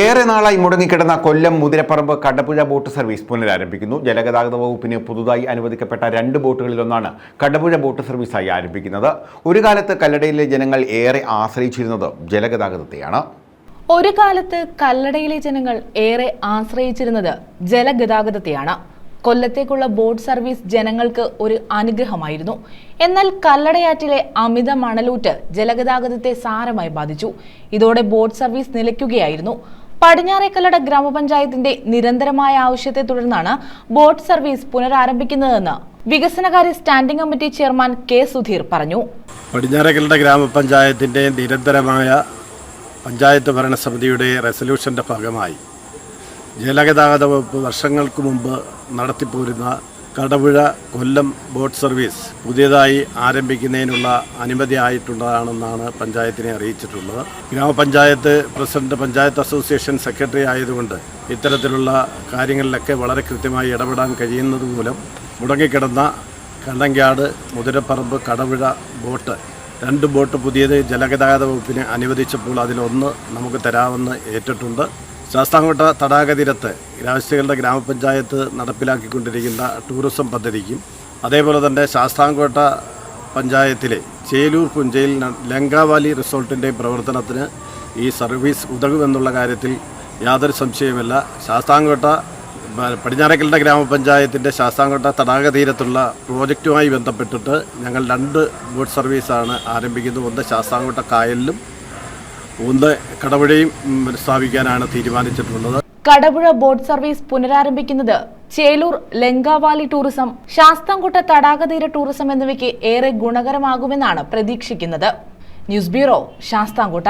ഏറെ നാളായി മുടങ്ങിക്കിടന്ന കൊല്ലം Muthirapparambu Kadappuzha boat service പുനരാരംഭിക്കുന്നു. ജലഗതാഗത വകുപ്പിന് പുതുതായി അനുവദിക്കപ്പെട്ട രണ്ട് ബോട്ടുകളിലൊന്നാണ് കടപ്പുഴ ബോട്ട് സർവീസായി ആരംഭിക്കുന്നത്. ഒരു കാലത്ത് കല്ലടയിലെ ജനങ്ങൾ ഏറെ ആശ്രയിച്ചിരുന്നത് ജലഗതാഗതത്തെയാണ്. ഒരു കാലത്ത് കല്ലടയിലെ ജനങ്ങൾ ഏറെ ആശ്രയിച്ചിരുന്നത് ജലഗതാഗതത്തെയാണ്. കൊല്ലത്തേക്കുള്ള ബോട്ട് സർവീസ് ജനങ്ങൾക്ക് ഒരു അനുഗ്രഹമായിരുന്നു. എന്നാൽ കല്ലടയാറ്റിലെ അമിത മണലൂറ്റ് ജലഗതാഗതത്തെ സാരമായി ബാധിച്ചു. ഇതോടെ ബോട്ട് സർവീസ് നിലയ്ക്കുകയായിരുന്നു. പടിഞ്ഞാറേക്കല്ലട ഗ്രാമപഞ്ചായത്തിന്റെ നിരന്തരമായ ആവശ്യത്തെ തുടർന്നാണ് ബോട്ട് സർവീസ് പുനരാരംഭിക്കുന്നതെന്ന് വികസനകാര്യ standing committee chairman K Sudheer പറഞ്ഞു. പടിഞ്ഞാറേക്കലട ഗ്രാമപഞ്ചായത്തിന്റെ നിരന്തരമായ പഞ്ചായത്ത് ഭരണസമിതിയുടെ റെസൊല്യൂഷന്റെ ഭാഗമായി ജലഗതാഗത വകുപ്പ് വർഷങ്ങൾക്ക് മുമ്പ് നടത്തിപ്പോരുന്ന കടപുഴ കൊല്ലം ബോട്ട് സർവീസ് പുതിയതായി ആരംഭിക്കുന്നതിനുള്ള അനുമതി ആയിട്ടുള്ളതാണെന്നാണ് പഞ്ചായത്തിനെ അറിയിച്ചിട്ടുള്ളത്. ഗ്രാമപഞ്ചായത്ത് പ്രസിഡന്റ് പഞ്ചായത്ത് അസോസിയേഷൻ സെക്രട്ടറി ആയതുകൊണ്ട് ഇത്തരത്തിലുള്ള കാര്യങ്ങളിലൊക്കെ വളരെ കൃത്യമായി ഇടപെടാൻ കഴിയുന്നത് മൂലം മുടങ്ങിക്കിടന്ന കണ്ണങ്കാട് മുതിരപ്പറമ്പ് കടപുഴ ബോട്ട് രണ്ട് ബോട്ട് പുതിയത് ജലഗതാഗത വകുപ്പിനെ അനുവദിച്ചപ്പോൾ അതിലൊന്ന് നമുക്ക് തരാമെന്ന് ഏറ്റിട്ടുണ്ട്. ശാസ്താംകോട്ട തടാക തീരത്ത് രാജസ്ഥകളുടെ ഗ്രാമപഞ്ചായത്ത് നടപ്പിലാക്കിക്കൊണ്ടിരിക്കുന്ന ടൂറിസം പദ്ധതിക്കും അതേപോലെ തന്നെ ശാസ്താംകോട്ട പഞ്ചായത്തിലെ ചേലൂർ പുഞ്ചയിൽ ലങ്കാവാലി റിസോർട്ടിന്റെ പ്രവർത്തനത്തിന് ഈ സർവീസ് ഉതകുമെന്നുള്ള കാര്യത്തിൽ യാതൊരു സംശയവുമില്ല. ശാസ്താംകോട്ട പടിഞ്ഞാറക്കലിന്റെ ഗ്രാമപഞ്ചായത്തിന്റെ ശാസ്താംകോട്ട തടാക തീരത്തുള്ള പ്രോജക്റ്റുമായി ബന്ധപ്പെട്ടിട്ട് ഞങ്ങൾ രണ്ട് ബോട്ട് സർവീസാണ് ആരംഭിക്കുന്നത്. ഒന്ന് ശാസ്താംകോട്ട കായലിലും ഒന്ന് കടപുഴയും സ്ഥാപിക്കാനാണ് തീരുമാനിച്ചിട്ടുള്ളത്. കടപുഴ ബോട്ട് സർവീസ് പുനരാരംഭിക്കുന്നത് ചേലൂർ ലങ്കാവാലി ടൂറിസം ശാസ്തംകുട്ട തടാകതീര ടൂറിസം എന്നിവയ്ക്ക് ഏറെ ഗുണകരമാകുമെന്നാണ് പ്രതീക്ഷിക്കുന്നത്. News bureau Sasthamkotta.